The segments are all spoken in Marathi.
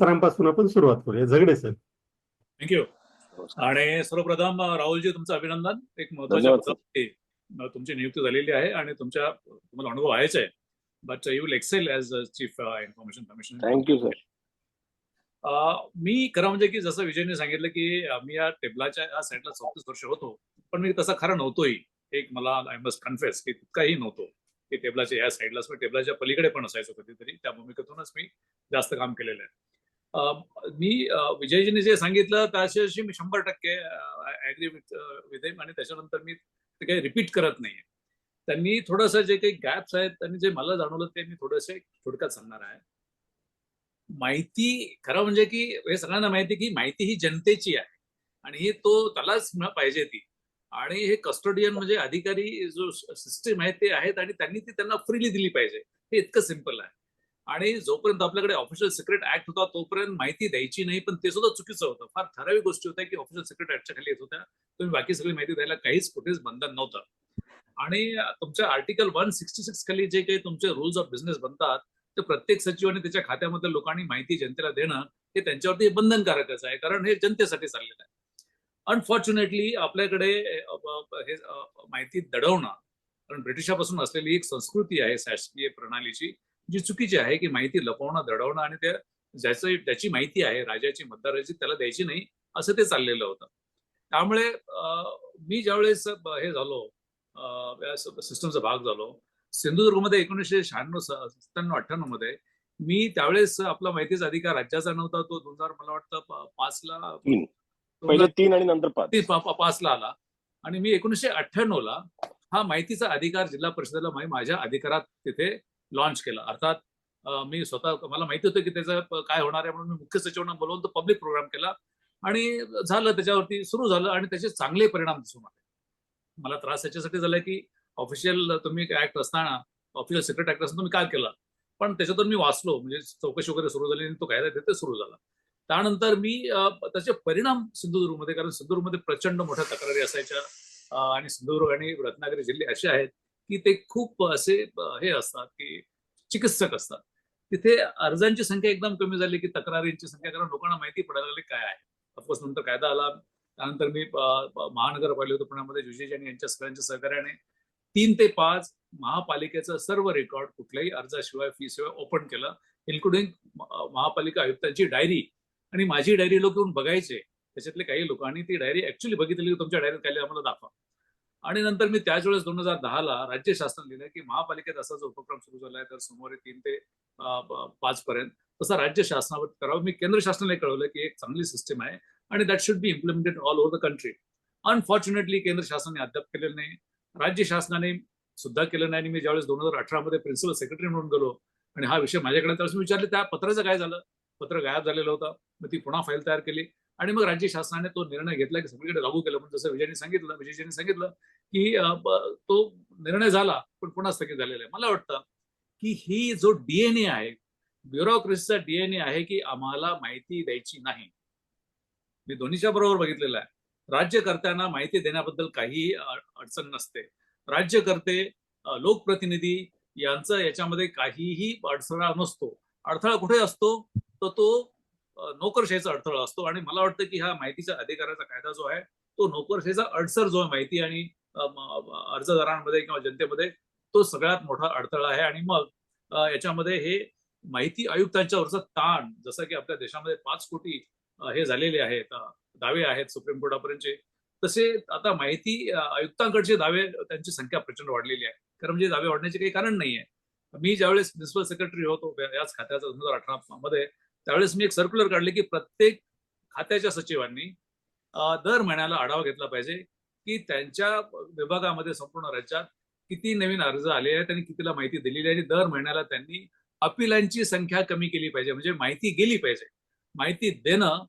सरांपासून आपण सुरुवात करूया. झगडे सर. थँक्यू आणि सर्वप्रथम राहुलजी तुमचं अभिनंदन. एक महत्त्वाच्या तुमची नियुक्ती झालेली आहे आणि तुमच्या तुम्हाला अनुभव आहेच आहे. But you will excel as chief information commissioner thank you sir मी खरं म्हणजे की जसं विजयने सांगितलं की मी या टेबलाच्या या साईडला चौतीस वर्ष होतो. पण मी तसा खरा नव्हतोही. एक मला आय मस्ट कन्फेस की तितकाही नव्हतो. की टेबलाच्या या साईडलाच मी टेबलाच्या पलीकडे पण असायचो कधीतरी. त्या भूमिकेतूनच मी जास्त काम केलेलं आहे. मी विजयजीने जे सांगितलं त्याच्याशी मी शंभर टक्के ऍग्री विथ विथ आणि त्याच्यानंतर मी ते काही रिपीट करत नाहीये. त्यांनी थोडंसं जे काही गॅप्स आहेत त्यांनी जे मला जाणवलं ते मी थोडंसं थोडक्यात सांगणार आहे. माहिती खरं म्हणजे की हे सगळ्यांना माहिती की माहिती ही जनतेची आहे आणि ही तो त्यालाच पाहिजे ती. आणि हे कस्टोडियन म्हणजे अधिकारी जो सिस्टीम आहे ते आहेत आणि त्यांनी ती त्यांना फ्रीली दिली पाहिजे. हे इतकं सिंपल आहे. आणि जोपर्यंत आपल्याकडे ऑफिशियल सिक्रेट ऍक्ट होता तोपर्यंत माहिती द्यायची नाही पण ते सुद्धा चुकीचं होतं. फार ठराविक गोष्टी होत्या की ऑफिशियल सिक्रेट ऍक्टच्या खाली येत होत्या. तुम्ही बाकी सगळी माहिती द्यायला काहीच कुठेच बंधन नव्हतं. आणि तुमच्या आर्टिकल वन सिक्स्टी सिक्स खाली जे काही तुमचे रुल्स ऑफ बिझनेस बनतात ते प्रत्येक सचिवाने त्याच्या खात्यामध्ये लोकांनी माहिती जनतेला देणं हे त्यांच्यावरती बंधनकारकच आहे कारण हे जनतेसाठी चाललेलं आहे. अनफॉर्च्युनेटली आपल्याकडे हे माहिती दडवणं कारण ब्रिटिशापासून असलेली एक संस्कृती आहे शासकीय प्रणालीची जी चुकीची आहे की माहिती लपवणं दडवणं आणि त्या ज्याचं त्याची माहिती आहे राजाची मतदाराची त्याला द्यायची नाही असं ते चाललेलं होतं. त्यामुळे मी ज्यावेळेस हे झालो सिस्टमचा भाग झालो सिंधुदुर्गमध्ये एकोणीसशे शहाण्णव सत्त्याण्णव अठ्ठ्याण्णवमध्ये मी त्यावेळेस आपला माहितीचा अधिकार राज्याचा नव्हता तो दोन हजार मला वाटतं पाचला तीन. आणि नंतर पाचला आला. आणि मी एकोणीसशे अठ्ठ्याण्णव ला हा माहितीचा अधिकार जिल्हा परिषदेला माझ्या अधिकारात तिथे लॉन्च केला. अर्थात मी स्वतः मला माहिती होतं की त्याचं काय होणार आहे म्हणून मी मुख्य सचिवांना बोलवून तो पब्लिक प्रोग्राम केला आणि झालं त्याच्यावरती सुरू झालं आणि त्याचे चांगले परिणाम दिसून आले. मला त्रास याच्यासाठी झाला की ऑफिशियल तुम्ही ऍक्ट असताना ऑफिशियल सिक्रेट ऍक्ट असताना तुम्ही काय केलं? पण त्याच्यातून मी वाचलो म्हणजे चौकशी वगैरे सुरू झाली आणि तो कायदा तिथे सुरू झाला. त्यानंतर मी त्याचे परिणाम सिंधुदुर्गमध्ये कारण सिंधुदुर्गमध्ये प्रचंड मोठ्या तक्रारी असायच्या आणि सिंधुदुर्ग आणि रत्नागिरी जिल्हे असे आहेत की ते खूप असे हे असतात की चिकित्सक असतात. तिथे अर्जांची संख्या एकदम कमी झाली की तक्रारींची संख्या कारण लोकांना माहिती पडायला लागली काय आहे. अफकोर्स नंतर कायदा आला त्यानंतर मी अ, अ, महानगरपालिका पुण्यामध्ये जुजेज आणि यांच्या सगळ्यांच्या सहकार्याने तीन ते पाच महापालिकेचं सर्व रेकॉर्ड कुठल्याही अर्जाशिवाय फी शिवाय ओपन केलं इन्क्लुडिंग महापालिका आयुक्तांची डायरी. आणि माझी डायरी लोक येऊन बघायचे. त्याच्यातले काही लोकांनी ती डायरी ऍक्च्युली बघितली तुमच्या डायरीत काही आम्हाला दाखवा. आणि नंतर मी त्याच वेळेस दोन हजार दहाला राज्य शासन लिहिलं की महापालिकेत असा जो उपक्रम सुरू झाला आहे तर सोमवारी तीन ते पाच पर्यंत तसा राज्य शासनावर करावं. मी केंद्र शासनाला कळवलं की एक चांगली सिस्टीम आहे आणि that should be implemented all over the country unfortunately केंद्र शासनाने अद्याप केलेलं नाही. राज्य शासनाने सुद्धा केलं नाही आणि मी ज्यावेळेस दोन हजार अठरा मध्ये प्रिन्सिपल सेक्रेटरी म्हणून गेलो आणि हा विषय माझ्याकडे त्यावेळेस मी विचारले त्या पत्राचं काय झालं? पत्र गायब झालेलं होतं. मग ती पुन्हा फाईल तयार केली. आणि मग राज्य शासनाने तो निर्णय घेतला की सगळीकडे लागू केलं. पण जसं विजयने सांगितलं विजयजीने सांगितलं की तो निर्णय झाला पण पुन्हा स्थगित झालेला आहे. मला वाटतं की ही जो डीएनए आहे ब्युरोक्रेसीचा डीएनए आहे की आम्हाला माहिती द्यायची नाही. मी दोन्हीच्या बरोबर बघितलेलं आहे. राज्यकर्त्यांना माहिती देण्याबद्दल काहीही अडचण नसते. राज्यकर्ते लोकप्रतिनिधी यांचं याच्यामध्ये काहीही अडथळा नसतो. अडथळा कुठे असतो? तर तो नोकरशाहीचा अडथळा असतो आणि मला वाटतं की हा माहितीच्या अधिकाराचा कायदा जो आहे तो नोकरशाहीचा अडसर जो आहे माहिती आणि अर्जदारांमध्ये किंवा जनतेमध्ये तो सगळ्यात मोठा अडथळा आहे. आणि मग याच्यामध्ये हे माहिती आयुक्तांच्यावरचा ताण जसं की आपल्या देशामध्ये पाच कोटी हे झालेले आहेत दावे आहेत सुप्रीम कोर्टापर्यंतचे तसे आता माहिती आयुक्तांकडचे दावे त्यांची संख्या प्रचंड वाढलेली आहे. कारण म्हणजे दावे वाढण्याचे काही कारण नाहीये. मी ज्यावेळेस प्रिन्सिपल सेक्रेटरी होतो याच खात्याचा दोन हजार अठरा मध्ये त्यावेळेस मी एक सर्क्युलर काढले की प्रत्येक खात्याच्या सचिवांनी दर महिन्याला आढावा घेतला पाहिजे की त्यांच्या विभागामध्ये संपूर्ण राज्यात किती नवीन अर्ज आले आहेत आणि कितीला माहिती दिलेली आहे आणि दर महिन्याला त्यांनी अपिलांची संख्या कमी केली पाहिजे. म्हणजे माहिती गेली पाहिजे. माहिती देणं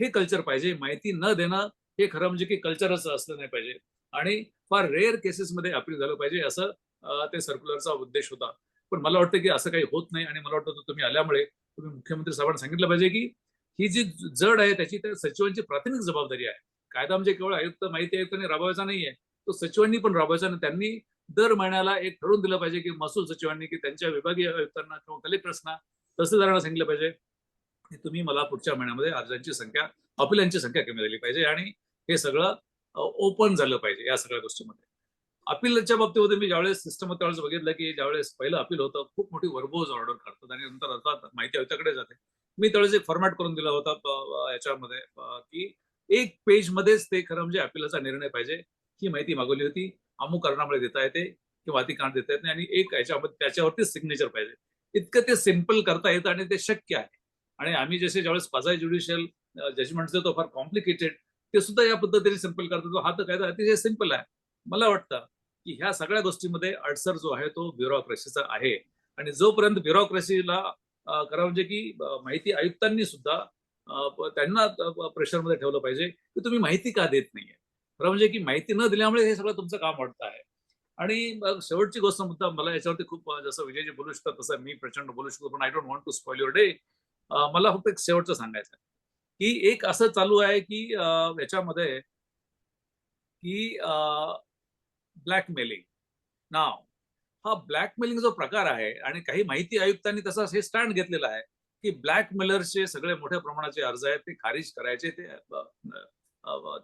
हे कल्चर पाहिजे. माहिती न देणं हे खरं म्हणजे की कल्चरच असलं नाही पाहिजे. आणि फार रेअर केसेसमध्ये अपील झालं पाहिजे असं ते सर्क्युलरचा उद्देश होता. पण मला वाटतं की असं काही होत नाही आणि मला वाटतं तुम्ही आल्यामुळे तुम्ही मुख्यमंत्री साहेबांना सांगितलं पाहिजे की ही जी जड आहे त्याची त्या सचिवांची प्राथमिक जबाबदारी आहे. कायदा म्हणजे केवळ आयुक्त माहिती आयुक्तांनी राबवायचा नाहीये. तो सचिवांनी पण राबवायचा नाही त्यांनी दर महिन्याला एक ठरवून दिलं पाहिजे की महसूल सचिवांनी की त्यांच्या विभागीय आयुक्तांना किंवा कलेक्टर्सना तहसीलदारांना सांगितलं पाहिजे की तुम्ही मला पुढच्या महिन्यामध्ये अर्जांची संख्या अपिलांची संख्या कमी झाली पाहिजे आणि हे सगळं ओपन झालं पाहिजे या सगळ्या गोष्टीमध्ये. अपीलच्या बाबतीमध्ये मी ज्यावेळेस सिस्टम त्यावेळेस बघितलं की ज्यावेळेस पहिलं अपील होतं खूप मोठी वर्बोज ऑर्डर करतात आणि नंतर अर्थात माहिती आयुक्ताकडे जाते. मी त्यावेळेस एक फॉर्मॅट करून दिला होता याच्यामध्ये की एक पेज मध्येच ते खरं म्हणजे अपिलाचा निर्णय पाहिजे. ही माहिती मागवली होती. अमुक कारणामुळे देता येते किंवा ती कारण देता येत नाही आणि एक याच्यामध्ये त्याच्यावरती सिग्नेचर पाहिजे. इतकं ते सिंपल करता येतं आणि ते शक्य आहे. आणि आम्ही जसे ज्यावेळेस क्वाझाय ज्युडिशियल जजमेंट देतो फार कॉम्प्लिकेटेड ते सुद्धा या पद्धतीने सिंपल करतो हा तर कायदा अतिशय सिंपल आहे. मला वाटतं की ह्या सगळ्या गोष्टीमध्ये अडसर जो आहे तो ब्युरोक्रेसीचा आहे. आणि जोपर्यंत ब्युरोक्रेसीला खरं म्हणजे की माहिती आयुक्तांनी सुद्धा त्यांना प्रेशरमध्ये ठेवलं पाहिजे की तुम्ही माहिती का देत नाहीये? खरं म्हणजे की माहिती न दिल्यामुळे हे सगळं तुमचं काम वाटतं आहे. आणि शेवटची गोष्ट मुद्दा मला याच्यावरती खूप जसं विजयजी बोलू शकतात तसं मी प्रचंड बोलू शकतो पण I don't want to spoil your day मला फक्त एक शेवटचं सांगायचं की एक असं चालू आहे की याच्यामध्ये की ब्लॅकमेलिंग नाव हा ब्लॅकमेलिंग जो प्रकार आहे आणि काही माहिती आयुक्तांनी तसा हे स्टँड घेतलेला आहे की ब्लॅकमेलरचे सगळे मोठ्या प्रमाणाचे अर्ज आहेत ते खारिज करायचे ते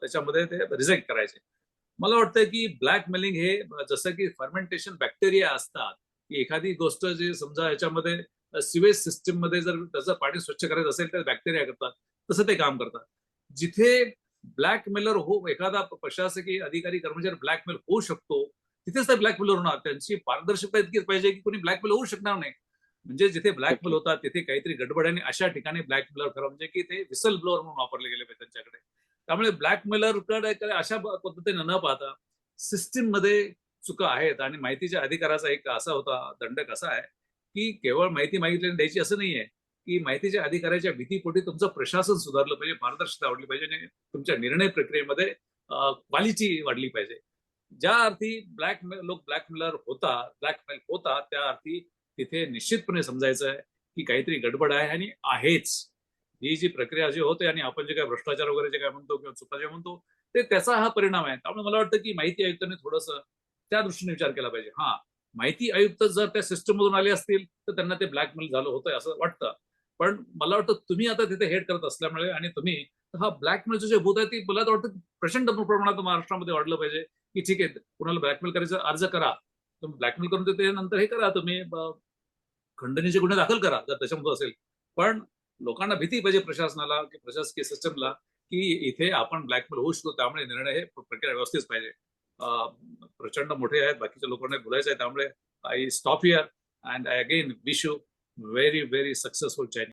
त्याच्यामध्ये ते रिजेक्ट करायचे. मला वाटतं की ब्लॅकमेलिंग हे जसं की फर्मेंटेशन बॅक्टेरिया असतात की एखादी गोष्ट जे समजा याच्यामध्ये सिवेज सिस्टीममध्ये जर त्याचं पाणी स्वच्छ करायचं असेल तर बॅक्टेरिया करतात तसं ते काम करतात. जिथे ब्लॅकमेलर हो एखादा प्रशासकीय अधिकारी कर्मचारी ब्लॅकमेल होऊ शकतो. तिथेच ते ब्लॅकमेल होणार. त्यांची पारदर्शकता इतकीच पाहिजे की कोणी ब्लॅकमेल होऊ शकणार नाही. म्हणजे जिथे ब्लॅकमेल होतात तिथे काहीतरी गडबड आणि अशा ठिकाणी ब्लॅकमेलर खरं म्हणजे की ते विसल ब्लोअर म्हणून वापरले गेले पाहिजे त्यांच्याकडे. त्यामुळे ब्लॅकमेलरकडे अशा पद्धतीने न पाहता सिस्टीममध्ये चुका आहेत आणि माहितीच्या अधिकाराचा एक असा होता दंडक असा आहे की केवळ माहिती मागितल्याने द्यायची असं नाहीये. की माहितीच्या अधिकाराच्या भीतीपोटी तुमचं प्रशासन सुधारलं पाहिजे पारदर्शकता वाढली पाहिजे आणि तुमच्या निर्णय प्रक्रियेमध्ये क्वालिटी वाढली पाहिजे. ज्या अर्थी ब्लॅक लोक ब्लॅकमेलर होता ब्लॅकमेल होता त्या अर्थी तिथे निश्चितपणे समजायचं आहे की काहीतरी गडबड आहे आणि आहेच. ही जी प्रक्रिया जी होते आणि आपण जे काय भ्रष्टाचार वगैरे जे काय म्हणतो किंवा चुका जे म्हणतो ते त्याचा हा परिणाम आहे. त्यामुळे मला वाटतं की माहिती आयुक्तांनी थोडस त्या दृष्टीने विचार केला पाहिजे. हा माहिती आयुक्त जर त्या सिस्टम मधून आले असतील तर त्यांना ते ब्लॅकमेल झालं होतं असं वाटतं. पण मला वाटतं तुम्ही आता तिथे हेड करत असल्यामुळे आणि तुम्ही हा ब्लॅकमेलचं जे भूत आहे ती मला तर वाटतं प्रचंड प्रमाणात महाराष्ट्रामध्ये वाढलं पाहिजे. की ठीक आहे कुणाला ब्लॅकमेल करायचा अर्ज करा. तुम्ही ब्लॅकमेल करून ते नंतर हे करा तुम्ही. खंडणीचे गुन्हे दाखल करा जर त्याच्यामध्ये असेल. पण लोकांना भीती पाहिजे प्रशासनाला की प्रशासकीय सिस्टमला की इथे आपण ब्लॅकमेल होऊ शकतो त्यामुळे निर्णय हे प्रक्रिया व्यवस्थित पाहिजे. प्रचंड मोठे आहेत बाकीच्या लोकांना बोलायचं आहे त्यामुळे I stop here and I again wish you very very successful Chinese